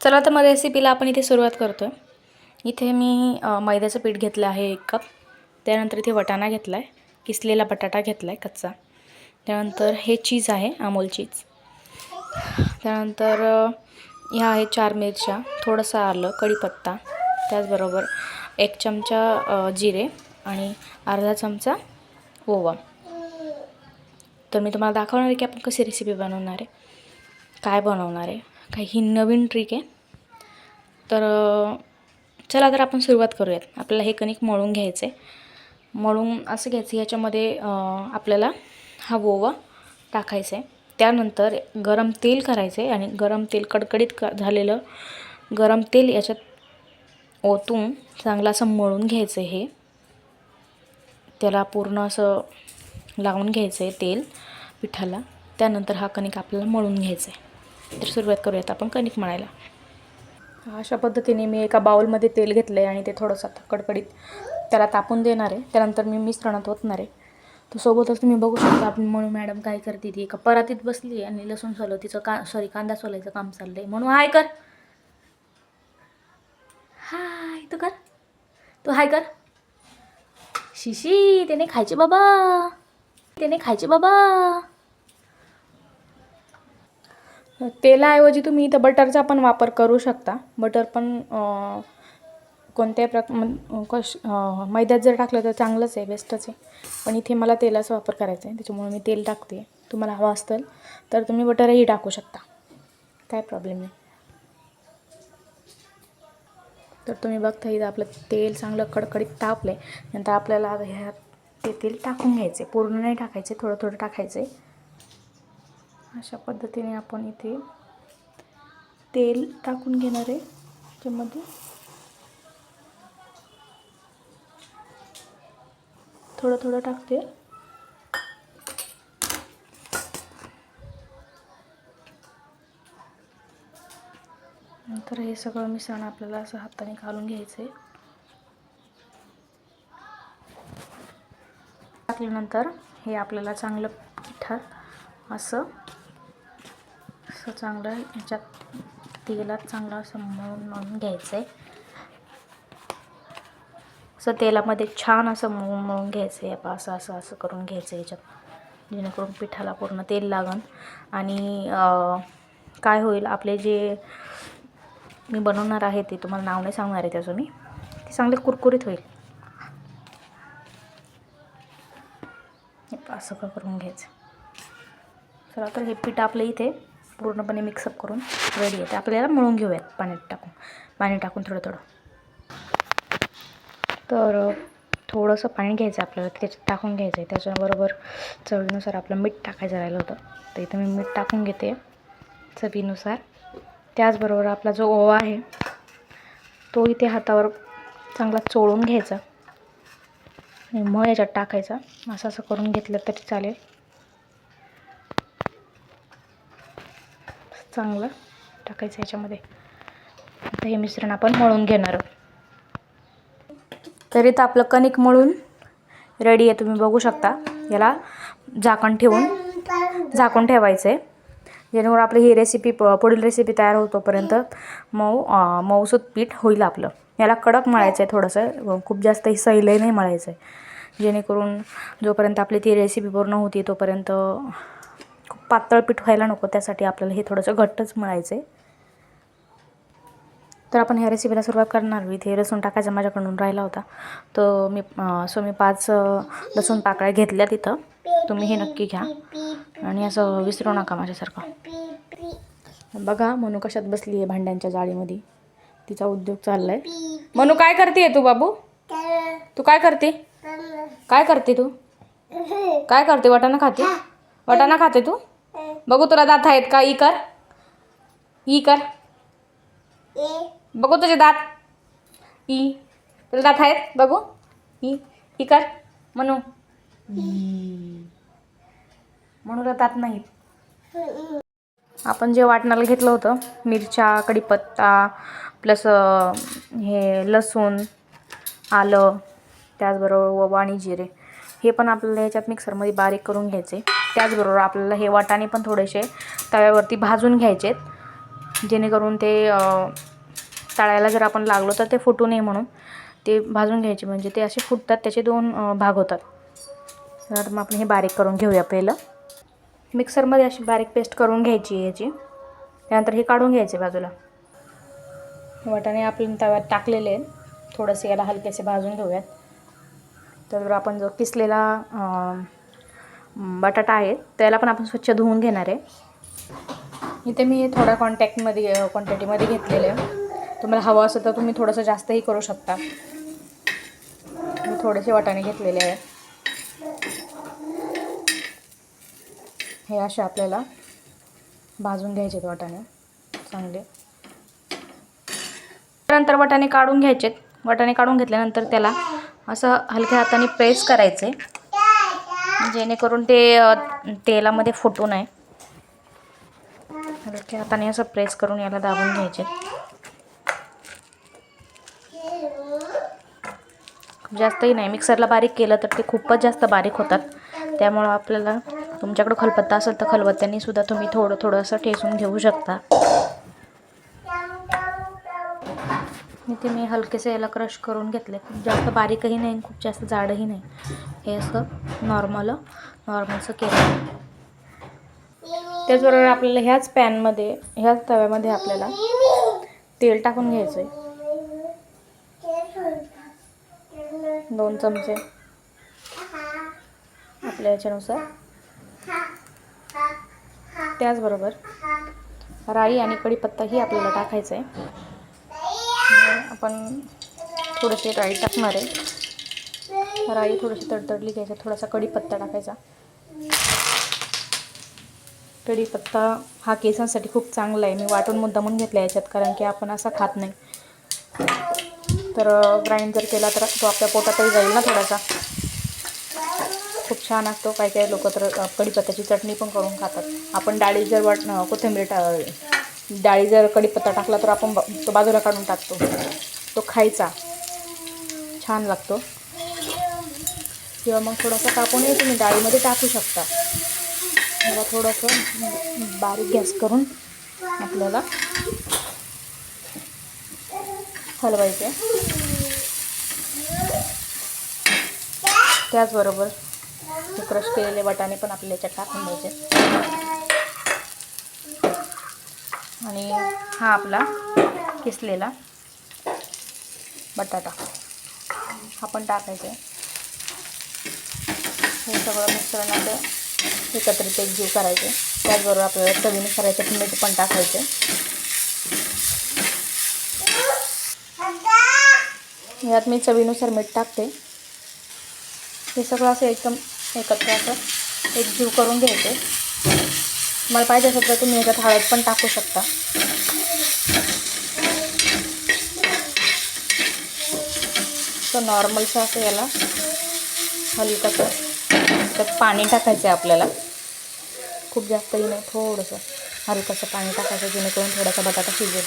चला तर मग रेसिपीला आपण इथे सुरुवात करतो आहे इथे मी मैद्याचं पीठ घेतलं आहे एक कप. त्यानंतर इथे वटाणा घेतला आहे किसलेला बटाटा घेतला आहे कच्चा. त्यानंतर हे चीज आहे अमोल चीज त्यानंतर ह्या आहेत चार मिरच्या थोडंसं आलं कढीपत्ता. त्याचबरोबर एक चमचा जिरे आणि अर्धा चमचा ओवा. तर मी तुम्हाला दाखवणार आहे की आपण कशी रेसिपी बनवणार आहे काय बनवणार आहे. काही ही नवीन ट्रिक आहे. तर चला तर आपण सुरुवात करूयात. आपल्याला हे कणिक मळून घ्यायचं आहे मळून असं घ्यायचं याच्यामध्ये आपल्याला हा ओवा टाकायचा आहे त्यानंतर गरम तेल करायचं आहे आणि गरम तेल कडकडीत क झालेलं गरम तेल याच्यात ओतून चांगलं असं मळून घ्यायचं आहे हे. त्याला पूर्ण असं लावून घ्यायचं आहे तेल पिठाला. त्यानंतर हा कणिक आपल्याला मळून घ्यायचा आहे तर सुरुवात करूयात आपण कणिक मळायला. अशा पद्धतीने मी एका बाउलमध्ये तेल घेतलं आहे आणि ते थोडंसं कडकडीत त्याला तापून देणार आहे. त्यानंतर मी मिश्रणात ओतणार आहे. तर सोबतच तुम्ही बघू शकता आपण म्हणून मॅडम काय करते ती. एका परातीत बसली आहे आणि लसूण सोलं तिचं का सॉरी कांदा सोलायचं काम चाललं आहे म्हणून हाय कर. हाय तू कर. तू हाय कर. शिशी त्याने खायचे बाबा. त्याने खायचे बाबा. तेलाऐवजी तुम्ही इथं बटरचा पण वापर करू शकता. बटर पण कोणत्याही प्र कश मैद्यात जर टाकलं तर चांगलंच आहे बेस्टच आहे. पण इथे मला तेलाचा वापर करायचा आहे त्याच्यामुळे मी तेल टाकते. तुम्हाला हवं असेल तर तुम्ही बटरही टाकू शकता. काय प्रॉब्लेम नाही. तर तुम्ही बघता इथं आपलं तेल चांगलं कडकडीत तापलं आहे नंतर आपल्याला ह्या ते तेल टाकून घ्यायचे पूर्ण नाही टाकायचे थोडं थोडं टाकायचे अशा पद्धतीने आपण इथे तेल टाकून घेणार आहे. त्याच्यामध्ये थोडं थोडं टाकते. नंतर हे सगळं मिश्रण आपल्याला असं हाताने घालून घ्यायचं आहे टाकल्यानंतर हे आपल्याला चांगलं पिठात असं असं चांगलं ह्याच्यात तेलात चांगलं असं म्हणून मळून घ्यायचं आहे असं तेलामध्ये छान असं मऊ मळून घ्यायचं आहे आपण असं असं असं करून घ्यायचं आहे याच्यात. जेणेकरून पिठाला पूर्ण तेल लागन. आणि काय होईल आपले जे मी बनवणार आहे ते तुम्हाला नाव नाही सांगणार आहे त्याचं मी. ते चांगले कुरकुरीत होईल. हे असं का करून घ्यायचं चला तर हे पीठ आपलं इथे पूर्णपणे मिक्सअप करून रेडी आहे. ते आपल्याला मळून घेऊयात पाण्यात टाकून. पाणी टाकून थोडं थोडं. तर थोडंसं पाणी घ्यायचं आपल्याला त्याच्यात टाकून घ्यायचं आहे त्याच्याबरोबर चवीनुसार आपलं मीठ टाकायचं राहिलं होतं. तर इथं मी मीठ टाकून घेते चवीनुसार. त्याचबरोबर आपला जो ओवा आहे तो इथे हातावर चांगला चोळून घ्यायचा. आणि मग याच्यात टाकायचा. असं असं करून घेतलं तरी चालेल. चांगलं टाकायचं याच्यामध्ये आता हे मिश्रण आपण मळून घेणार आहोत. तर इथं आपलं कणिक मळून रेडी आहे तुम्ही बघू शकता. याला झाकण ठेवून झाकून ठेवायचं आहे जेणेकरून आपली ही रेसिपी प पुढील रेसिपी तयार होतोपर्यंत मऊ मऊसूत पीठ होईल आपलं. याला कडक मळायचं आहे थोडंसं. खूप जास्त ही सैलही नाही मळायचं आहे जेणेकरून जोपर्यंत आपली ती रेसिपी पूर्ण होती तोपर्यंत खूप पातळ पीठ व्हायला नको त्यासाठी आपल्याला हे थोडंसं घट्टच मळायचं आहे तर आपण ह्या रेसिपीला सुरुवात करणार. आहोत. इथे लसूण टाकायचा माझ्याकडून राहिला होता. तर मी सो मी पाच लसूण पाकळ्या घेतल्या तिथं. तुम्ही हे नक्की घ्या. आणि असं विसरू नका माझ्यासारखं. बघा मनू कशात बसली आहे भांड्यांच्या जाळीमध्ये. तिचा उद्योग चाललाय. मनू काय करते तू बाबू? तू काय करते? काय करते तू? काय करते? वाटाणा खाते? वाटाणा खाते तू? बघू तुला दात आहेत का? ई कर. ई कर. बघू तुझे दात. ई. तुला दात आहेत? बघू. ई. ई कर. म्हणू म्हणून दात नाहीत. आपण जे वाटणाला घेतलं होतं मिरच्या कढीपत्ता प्लस हे लसूण आलं त्याचबरोबर ओवा आणि जिरे हे पण आपल्याला ह्याच्यात मिक्सरमध्ये बारीक करून घ्यायचे. त्याचबरोबर आपल्याला हे वाटाणे पण थोडेसे तव्यावरती भाजून घ्यायचे जेणेकरून ते तळायला जर आपण लागलो तर ते फुटू नये म्हणून ते भाजून घ्यायचे. म्हणजे ते असे फुटतात त्याचे दोन भाग होतात. तर मग आपण हे बारीक करून घेऊया पहिलं. मिक्सरमध्ये अशी बारीक पेस्ट करून घ्यायची ह्याची याची. त्यानंतर हे काढून घ्यायचे बाजूला. वाटाणे आपण तव्यात टाकलेले आहेत. थोडंसं याला हलकेसे भाजून घेऊयात. तर आपण जो किसलेला बटाटा आहे त्याला पण आपण स्वच्छ धुवून घेणार आहे. इथे मी थोड्या कॉन्टॅक्टमध्ये क्वांटिटीमध्ये घेतलेलं आहे. तुम्हाला हवं असेल तर तुम्ही थोडंसं जास्तही करू शकता. मी थोडेसे वाटाणे घेतलेले आहे. हे असे आपल्याला भाजून घ्यायचे आहेत वाटाणे चांगले. नंतर वाटाणे काढून घ्यायचेत. वाटाणे काढून घेतल्यानंतर त्याला असं हलक्या हाताने प्रेस करायचे जेणेकरून ते तेलामध्ये फुटू नये हलक्या हाताने असं प्रेस करून याला दाबून घ्यायचे. जास्तही नाही. मिक्सरला बारीक केलं तर ते खूपच जास्त बारीक होतात. त्यामुळं आपल्याला तुमच्याकडं खलबत्ता असेल तर खलबत्त्याने सुद्धा तुम्ही थोडं थोडं असं ठेसून घेऊ शकता. इथे मी हलकेसे याला क्रश करून घेतले. खूप जास्त बारीकही नाही खूप जास्त जाडही नाही. हे असं नॉर्मल नॉर्मलचं केलं. त्याचबरोबर आपल्याला ह्याच पॅनमध्ये ह्याच तव्यामध्ये आपल्याला तेल टाकून घ्यायचं आहे दोन चमचे आपल्या याच्यानुसार. त्याचबरोबर राई आणि कढीपत्ताही आपल्याला टाकायचा आहे आपण थोडेसे राई टाकणार आहे. राई थोडीशी तडतडली घ्यायची थोडासा कढीपत्ता टाकायचा. कढीपत्ता हा केसांसाठी खूप चांगला आहे. मी वाटून मुद्दामून घेतला याच्यात कारण की आपण असा खात नाही. तर ग्राइंड जर केला तर तो आपल्या पोटातही जाईल ना थोडासा. खूप छान असतो. काही काही लोक तर कढीपत्त्याची चटणी पण करून खातात. आपण डाळी जर वाट कोथिंबीर टा डाळी जर कढीपत्ता टाकला तर आपण ब- तो बाजूला काढून टाकतो. तो खायचा. छान लागतो. किंवा मग थोडासा कापूनही तुम्ही डाळीमध्ये टाकू शकता. मला थोडंसं बारीक गॅस करून आपल्याला हलवायचं त्याचबरोबर क्रश केलेले वाटाणे पण आपल्याला याच्यात टाकून द्यायचे आणि हा आपला किसलेला बटाटा. हा पण टाकायचा आहे. हे सगळं मिश्रण असं एकत्रित एकजीव करायचे. त्याचबरोबर आपल्याला चवीनुसार याच्यात मीठ पण टाकायचे. यात मी चवीनुसार मीठ टाकते. हे सगळं असं एकदम एकत्र असं एकजीव करून घ्यायचे. मला पाहिजे असेल तर तुम्ही याच्यात हळद पण टाकू शकता. तर नॉर्मलचं असं याला हलकंसं त्यात पाणी टाकायचं आहे आपल्याला. खूप जास्तही नाही थोडंसं हलकंसं पाणी टाकायचं जेणेकरून थोडासा बटाटा शिजेल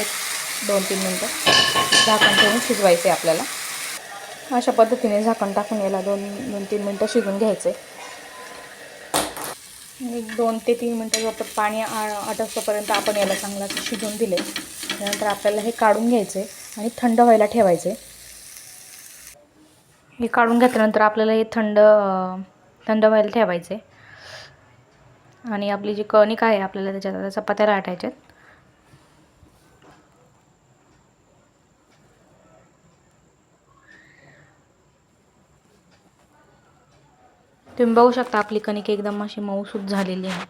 एक दोन तीन मिनटं झाकण ठेवून शिजवायचं आहे आपल्याला. अशा पद्धतीने झाकण टाकून याला दोन दोन तीन मिनटं शिजून घ्यायचं आहे एक दोन ते तीन मिनटं जोपर्यंत पाणी आटसतोपर्यंत आपण याला चांगलं असं शिजवून दिले. त्यानंतर आपल्याला हे काढून घ्यायचे आणि थंड व्हायला ठेवायचे. हे काढून घेतल्यानंतर आपल्याला हे थंड थंड व्हायला ठेवायचे. आणि आपली जी कणिक आहे आपल्याला त्याच्यात चपात्या लाटायच्यात. तुम्ही बघू शकता आपली कणिक एकदम अशी मऊसूत झालेली आहे.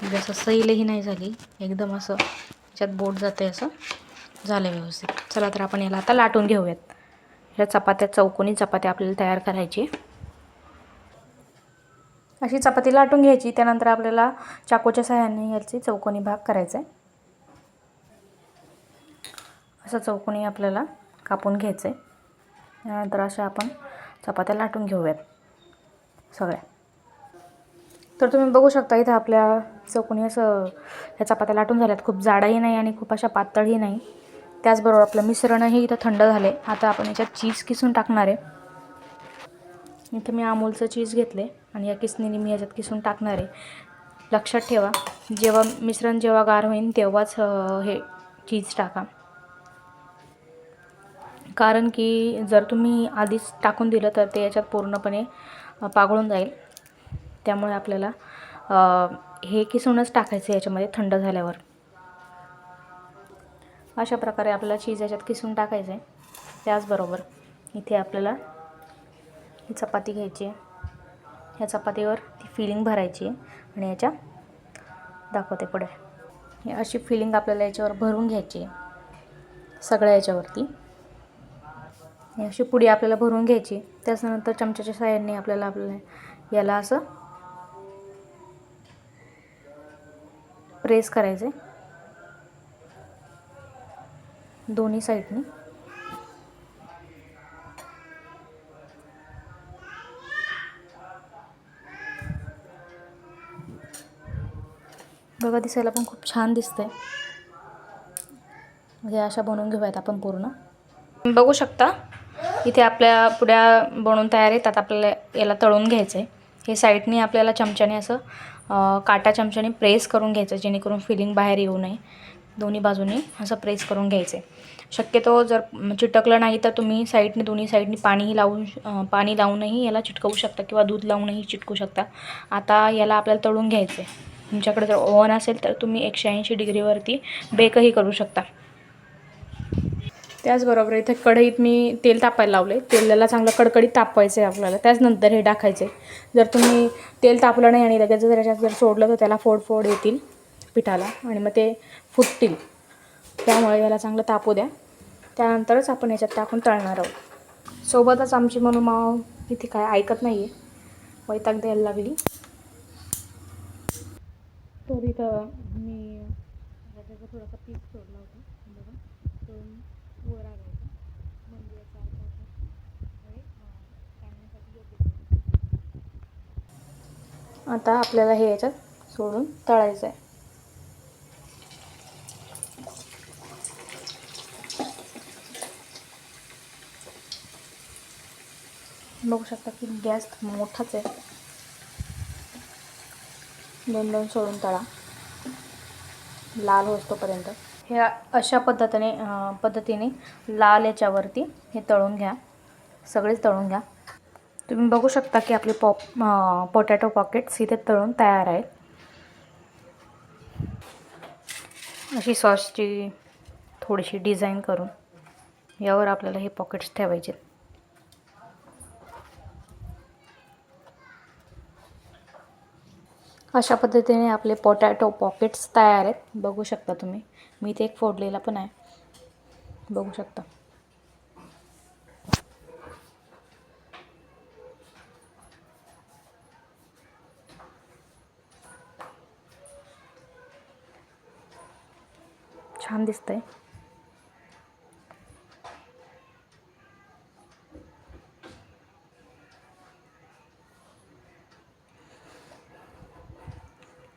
म्हणजे असं सैलही नाही झाली. एकदम असं त्याच्यात बोट जाते असं. झालं व्यवस्थित. चला तर आपण याला आता लाटून घेऊयात. ह्या चपात्या चौकोनी चपात्या आपल्याला तयार करायची. अशी चपाती लाटून घ्यायची. त्यानंतर आपल्याला चाकूच्या सहाय्याने याची चौकोनी भाग करायचा आहे असं चौकोनी आपल्याला कापून घ्यायचं आहे त्यानंतर अशा आपण चपात्या लाटून घेऊयात. सगळ्या. तर तुम्ही बघू शकता इथं आपल्या चौकोनी असं ह्या चपात्या लाटून झाल्यात. खूप जाडाही नाही आणि खूप अशा पातळही नाही. त्याचबरोबर आपलं मिश्रणही इथं थंड झाले आता आपण याच्यात चीज किसून टाकणार आहे. इथं मी अमूलचं चीज घेतले आणि या किसणीने मी याच्यात किसून टाकणार आहे. लक्षात ठेवा जेव्हा मिश्रण जेव्हा गार होईल तेव्हाच हे चीज टाका. कारण की जर तुम्ही आधीच टाकून दिलं तर ते याच्यात पूर्णपणे पागळून जाईल. त्यामुळे आपल्याला हे किसूनच टाकायचं याच्यामध्ये थंड झाल्यावर. अशा प्रकारे आपल्याला चीज याच्यात किसून टाकायचं आहे त्याचबरोबर इथे आपल्याला ही चपाती घ्यायची आहे. ह्या चपातीवर ती फिलिंग भरायची आहे आणि याच्या दाखवते पुढे. अशी फिलिंग आपल्याला याच्यावर भरून घ्यायची आहे. सगळ्या याच्यावरती. ही अशी पुडी आपल्याला भरून घ्यायची त्याच्यानंतर चमच्याच्या साह्याने आपल्याला आपल्याला याला असं प्रेस करायचं आहे दोन्ही साईडनी बघा दिसायला पण खूप छान दिसतंय. हे अशा बनवून घेऊयात आपण पूर्ण. बघू शकता इथे आपल्या पुड्या बनवून तयार आहेत. आता आपल्याला याला तळून घ्यायचं आहे हे साईडने आपल्याला चमच्याने असं काटा चमच्याने प्रेस करून घ्यायचं जेणेकरून फिलिंग बाहेर येऊ नये. दोन्ही बाजूनी असं प्रेस करून घ्यायचं आहे शक्यतो जर चिटकलं नाही तर तुम्ही साईडने दोन्ही साईडने पाणीही लावून पाणी लावूनही याला चिटकवू शकता किंवा दूध लावूनही चिटकू शकता. आता याला आपल्याला तळून घ्यायचं आहे तुमच्याकडे जर ओव्हन असेल तर तुम्ही एकशे ऐंशी डिग्रीवरती बेकही करू शकता. त्याचबरोबर इथे कढईत मी तेल तापायला लावले तेलाला चांगलं कडकडीत तापवायचं आहे आपल्याला. त्याचनंतर हे टाकायचे जर तुम्ही तेल तापलं नाही आणि लगेच जर याच्यात जर सोडलं तर त्याला फोड फोड येतील पिठाला आणि मग ते फुटतील. त्यामुळे याला चांगलं तापू द्या. त्यानंतरच आपण याच्यात टाकून तळणार आहोत. सोबतच आमची म्हणून इथे काय ऐकत नाही आहे वैताग द्यायला लागली. तर इथं मी थोडंसं थोडासा पीस सोडला होता बघा तो वर आलायचा म्हणजे याचा अर्थ असा हे, अं, टाळण्यासाठी योग्य आहे. आता आपल्याला हे याच्यात सोडून तळायचं आहे. बघू शकता की गॅस मोठाच आहे. दोन दोन सोडून तळा. लाल होतोपर्यंत हे अशा पद्धतीने पद्धतीने लाल याच्यावरती हे तळून घ्या. सगळेच तळून घ्या. तुम्ही बघू शकता की आपले पॉप पोटॅटो पॉकेट्स इथे तळून तयार आहेत. अशी सॉसची थोडीशी डिझाईन करून यावर आपल्याला हे पॉकेट्स ठेवायचे. अशा पद्धतीने आपले पोटॅटो पॉकेट्स तयार आहेत. बघू शकता तुम्ही. मी इथे एक फोडलेला पण आहे. बघू शकता. छान दिसतंय.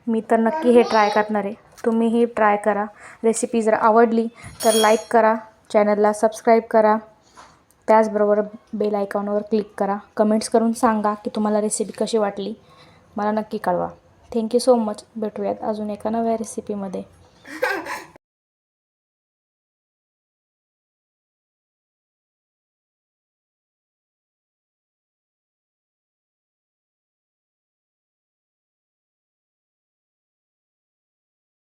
मी तर नक्की हे ट्राय करणार आहे. तुम्हीही ट्राय करा. रेसिपी जर आवडली तर लाईक करा. चॅनलला सबस्क्राईब करा. त्याचबरोबर बेल आयकॉनवर क्लिक करा. कमेंट्स करून सांगा की तुम्हाला रेसिपी कशी वाटली. मला नक्की कळवा. थँक्यू सो मच भेटूयात अजून एका नव्या रेसिपीमध्ये